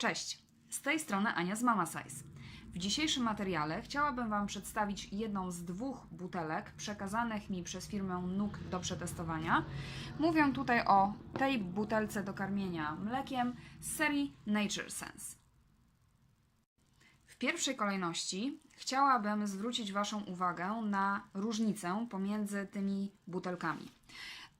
Cześć, z tej strony Ania z Mama Size. W dzisiejszym materiale chciałabym Wam przedstawić jedną z dwóch butelek przekazanych mi przez firmę NUK do przetestowania. Mówię tutaj o tej butelce do karmienia mlekiem z serii Nature Sense. W pierwszej kolejności chciałabym zwrócić Waszą uwagę na różnicę pomiędzy tymi butelkami.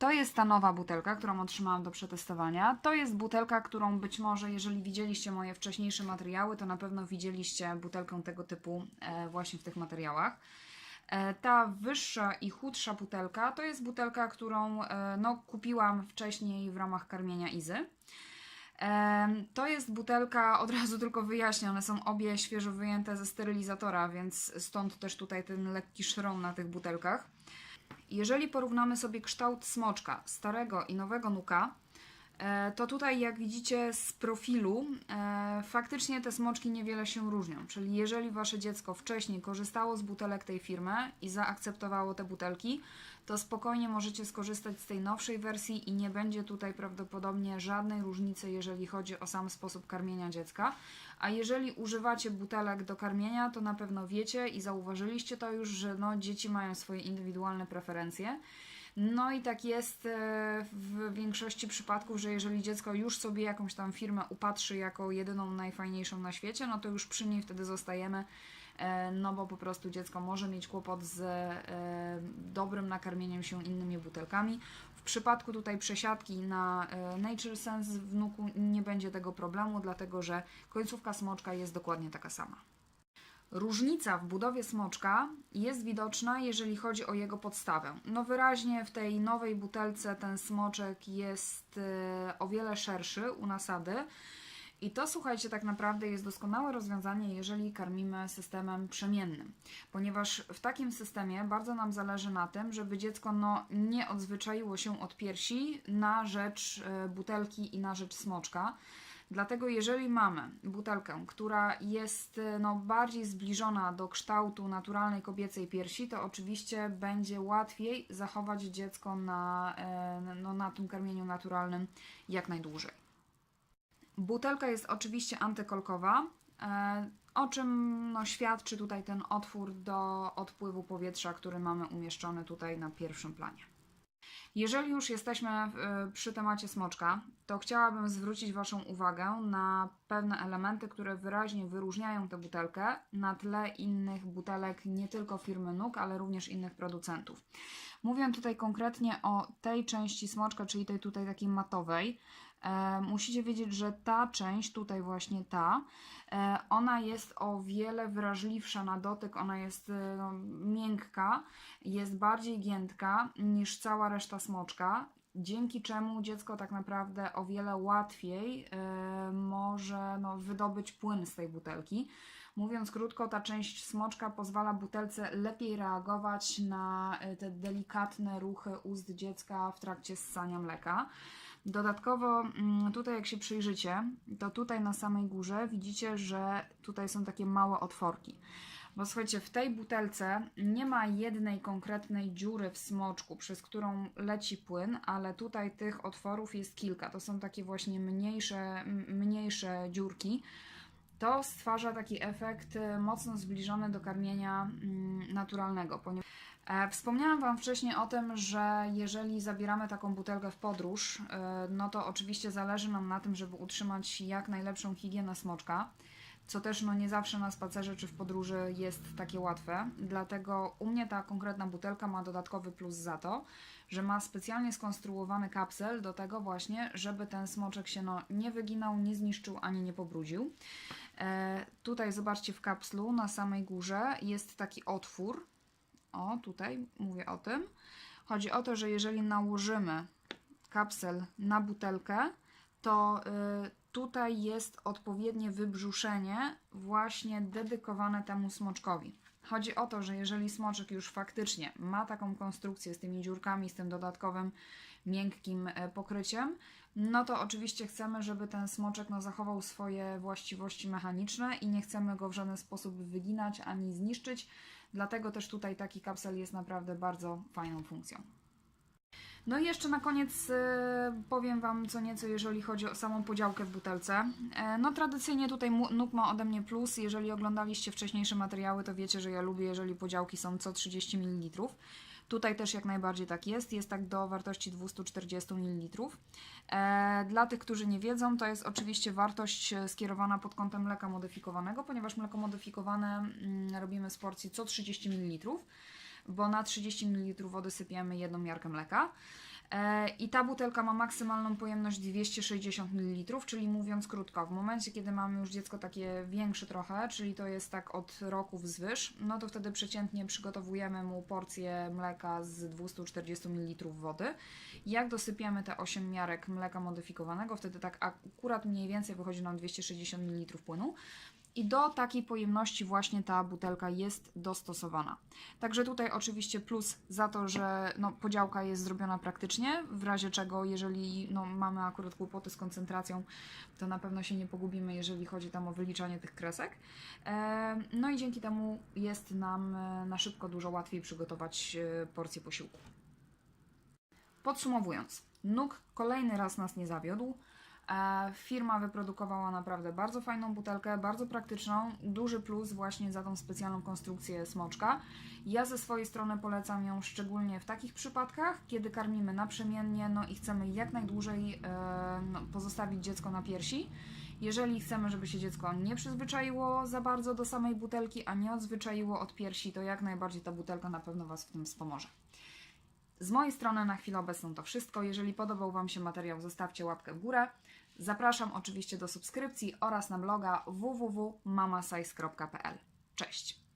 To jest ta nowa butelka, którą otrzymałam do przetestowania. To jest butelka, którą być może, jeżeli widzieliście moje wcześniejsze materiały, to na pewno widzieliście butelkę tego typu e, właśnie w tych materiałach. E, Ta wyższa i chudsza butelka to jest butelka, którą e, no, kupiłam wcześniej w ramach karmienia Izy. To jest butelka, od razu tylko wyjaśnię, one są obie świeżo wyjęte ze sterylizatora, więc stąd też tutaj ten lekki szron na tych butelkach. Jeżeli porównamy sobie kształt smoczka starego i nowego nuka, to tutaj jak widzicie z profilu e, faktycznie te smoczki niewiele się różnią. Czyli jeżeli wasze dziecko wcześniej korzystało z butelek tej firmy i zaakceptowało te butelki, to spokojnie możecie skorzystać z tej nowszej wersji i nie będzie tutaj prawdopodobnie żadnej różnicy, jeżeli chodzi o sam sposób karmienia dziecka. A jeżeli używacie butelek do karmienia, to na pewno wiecie i zauważyliście to już, że no, dzieci mają swoje indywidualne preferencje. No i tak jest e, w większości przypadków, że jeżeli dziecko już sobie jakąś tam firmę upatrzy jako jedyną najfajniejszą na świecie, no to już przy niej wtedy zostajemy, e, no bo po prostu dziecko może mieć kłopot z e, dobrym nakarmieniem się innymi butelkami. W przypadku tutaj przesiadki na Nature Sense w nuku nie będzie tego problemu, dlatego że końcówka smoczka jest dokładnie taka sama. Różnica w budowie smoczka jest widoczna, jeżeli chodzi o jego podstawę. No wyraźnie w tej nowej butelce ten smoczek jest e, o wiele szerszy u nasady. I to słuchajcie, tak naprawdę jest doskonałe rozwiązanie, jeżeli karmimy systemem przemiennym, ponieważ w takim systemie bardzo nam zależy na tym, żeby dziecko no, nie odzwyczaiło się od piersi na rzecz e, butelki i na rzecz smoczka. Dlatego jeżeli mamy butelkę, która jest e, no, bardziej zbliżona do kształtu naturalnej kobiecej piersi, to oczywiście będzie łatwiej zachować dziecko na, e, no, na tym karmieniu naturalnym jak najdłużej. Butelka jest oczywiście antykolkowa, e, o czym no, świadczy tutaj ten otwór do odpływu powietrza, który mamy umieszczony tutaj na pierwszym planie. Jeżeli już jesteśmy e, przy temacie smoczka, to chciałabym zwrócić Waszą uwagę na pewne elementy, które wyraźnie wyróżniają tę butelkę na tle innych butelek nie tylko firmy NUK, ale również innych producentów. Mówię tutaj konkretnie o tej części smoczka, czyli tej tutaj takiej matowej. E, musicie wiedzieć, że ta część, tutaj właśnie ta, e, ona jest o wiele wrażliwsza na dotyk, ona jest e, no, miękka, jest bardziej giętka niż cała reszta smoczka, dzięki czemu dziecko tak naprawdę o wiele łatwiej może no, wydobyć płyn z tej butelki. Mówiąc krótko, ta część smoczka pozwala butelce lepiej reagować na te delikatne ruchy ust dziecka w trakcie ssania mleka. Dodatkowo mm, tutaj jak się przyjrzycie, to tutaj na samej górze widzicie, że tutaj są takie małe otworki. Bo słuchajcie, w tej butelce nie ma jednej konkretnej dziury w smoczku, przez którą leci płyn, ale tutaj tych otworów jest kilka. To są takie właśnie mniejsze, mniejsze dziurki. To stwarza taki efekt e, mocno zbliżony do karmienia mm, naturalnego, ponieważ E, Wspomniałam Wam wcześniej o tym, że jeżeli zabieramy taką butelkę w podróż, e, no to oczywiście zależy nam na tym, żeby utrzymać jak najlepszą higienę smoczka, co też no nie zawsze na spacerze czy w podróży jest takie łatwe. Dlatego u mnie ta konkretna butelka ma dodatkowy plus za to, że ma specjalnie skonstruowany kapsel do tego właśnie, żeby ten smoczek się no nie wyginał, nie zniszczył ani nie pobrudził. E, tutaj zobaczcie w kapslu na samej górze jest taki otwór, o, tutaj mówię o tym. Chodzi o to, że jeżeli nałożymy kapsel na butelkę, to y, tutaj jest odpowiednie wybrzuszenie właśnie dedykowane temu smoczkowi. Chodzi o to, że jeżeli smoczek już faktycznie ma taką konstrukcję z tymi dziurkami, z tym dodatkowym miękkim e, pokryciem, no to oczywiście chcemy, żeby ten smoczek no, zachował swoje właściwości mechaniczne i nie chcemy go w żaden sposób wyginać ani zniszczyć. Dlatego też tutaj taki kapsel jest naprawdę bardzo fajną funkcją. No i jeszcze na koniec e, powiem Wam co nieco, jeżeli chodzi o samą podziałkę w butelce. E, no tradycyjnie tutaj Nuk ma ode mnie plus. Jeżeli oglądaliście wcześniejsze materiały, to wiecie, że ja lubię, jeżeli podziałki są co 30 ml. Tutaj też jak najbardziej tak jest. Jest tak do wartości 240 ml. E, dla tych, którzy nie wiedzą, to jest oczywiście wartość e, skierowana pod kątem mleka modyfikowanego, ponieważ mleko modyfikowane mm, robimy z porcji co 30 ml bo na 30 ml wody sypiemy jedną miarkę mleka. E, I ta butelka ma maksymalną pojemność 260 ml, czyli mówiąc krótko, w momencie, kiedy mamy już dziecko takie większe trochę, czyli to jest tak od roku wzwyż, no to wtedy przeciętnie przygotowujemy mu porcję mleka z 240 ml wody. Jak dosypiemy te 8 miarek mleka modyfikowanego, wtedy tak akurat mniej więcej wychodzi nam 260 ml płynu. I do takiej pojemności właśnie ta butelka jest dostosowana. Także tutaj oczywiście plus za to, że no, podziałka jest zrobiona praktycznie, w razie czego jeżeli no, mamy akurat kłopoty z koncentracją, to na pewno się nie pogubimy, jeżeli chodzi tam o wyliczanie tych kresek. E, No i dzięki temu jest nam e, na szybko dużo łatwiej przygotować e, porcję posiłku. Podsumowując, NUK kolejny raz nas nie zawiódł. E, Firma wyprodukowała naprawdę bardzo fajną butelkę, bardzo praktyczną. Duży plus właśnie za tą specjalną konstrukcję smoczka. Ja ze swojej strony polecam ją szczególnie w takich przypadkach, kiedy karmimy naprzemiennie no i chcemy jak najdłużej e, no, pozostawić dziecko na piersi. Jeżeli chcemy, żeby się dziecko nie przyzwyczaiło za bardzo do samej butelki, a nie odzwyczaiło od piersi, to jak najbardziej ta butelka na pewno Was w tym wspomoże. Z mojej strony na chwilę obecną to wszystko. Jeżeli podobał Wam się materiał, zostawcie łapkę w górę. Zapraszam oczywiście do subskrypcji oraz na bloga www.mamasize.pl. Cześć!